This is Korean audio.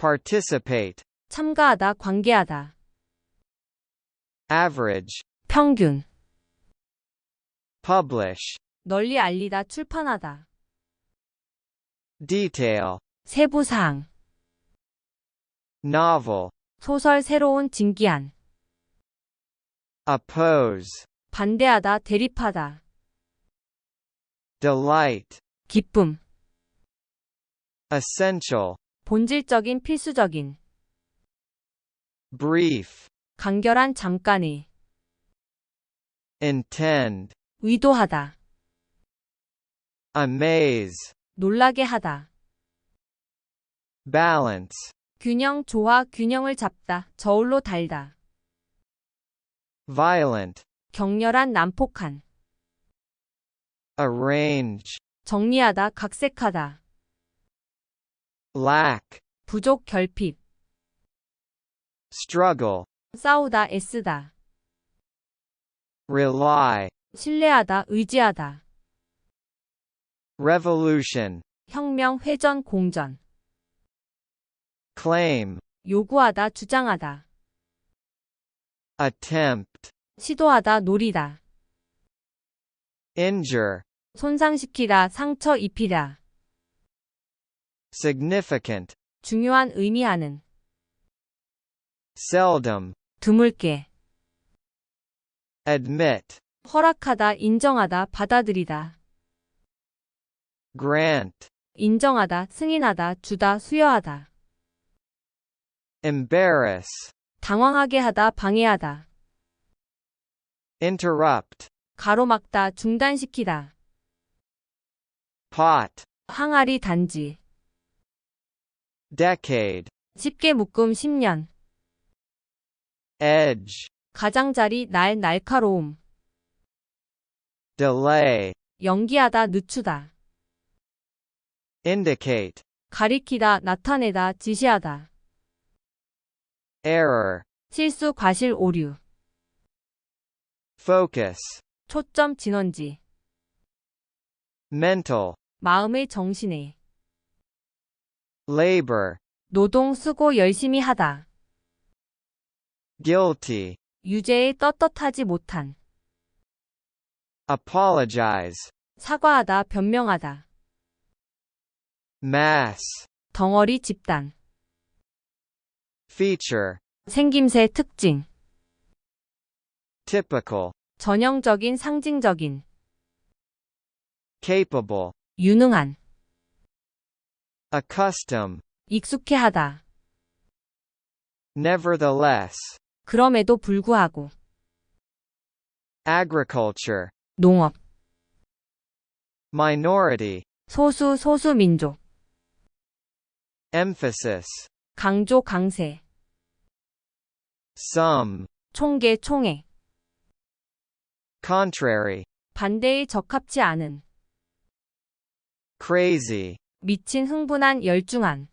participate, 참가하다, 관계하다. average, 평균. publish, 널리 알리다, 출판하다. detail, 세부사항. novel, 소설, 새로운, 진기한. oppose, 반대하다, 대립하다. delight, 기쁨. essential, 본질적인, 필수적인. brief, 간결한, 잠깐의. intend, 의도하다. amaze, 놀라게 하다. balance, 균형, 조화, 균형을 잡다. 저울로 달다. violent, 격렬한, 난폭한. arrange, 정리하다, 각색하다. Lack, 부족, 결핍. struggle, 싸우다, 애쓰다. rely, 신뢰하다, 의지하다. revolution, 혁명, 회전, 공전. claim, 요구하다, 주장하다. attempt, 시도하다, 노리다. injure, 손상시키다, 상처 입히다. Significant, 중요한, 의미하는. seldom, 드물게. admit, 허락하다, 인정하다, 받아들이다. grant, 인정하다, 승인하다, 주다, 수여하다. embarrass, 당황하게 하다, 방해하다. interrupt, 가로막다, 중단시키다. pot, 항아리 단지. Decade, 쉽게 묶음 10년. edge, 가장자리, 날, 날카로움. delay, 연기하다, 늦추다. indicate, 가리키다, 나타내다, 지시하다. error, 실수, 과실, 오류. focus, 초점, 진원지. mental, 마음의 정신에. Labor, 노동, 수고, 열심히 하다. guilty, 유죄에 떳떳하지 못한. apologize, 사과하다, 변명하다. mass, 덩어리, 집단. feature, 생김새, 특징. typical, 전형적인, 상징적인. capable, 유능한. Accustom, 익숙해 하다. nevertheless, 그럼에도 불구하고. agriculture, 농업. minority, 소수, 소수 민족. emphasis, 강조, 강세. some, 총계, 총회. contrary, 반대에 적합치 않은. crazy, 미친, 흥분한, 열중한.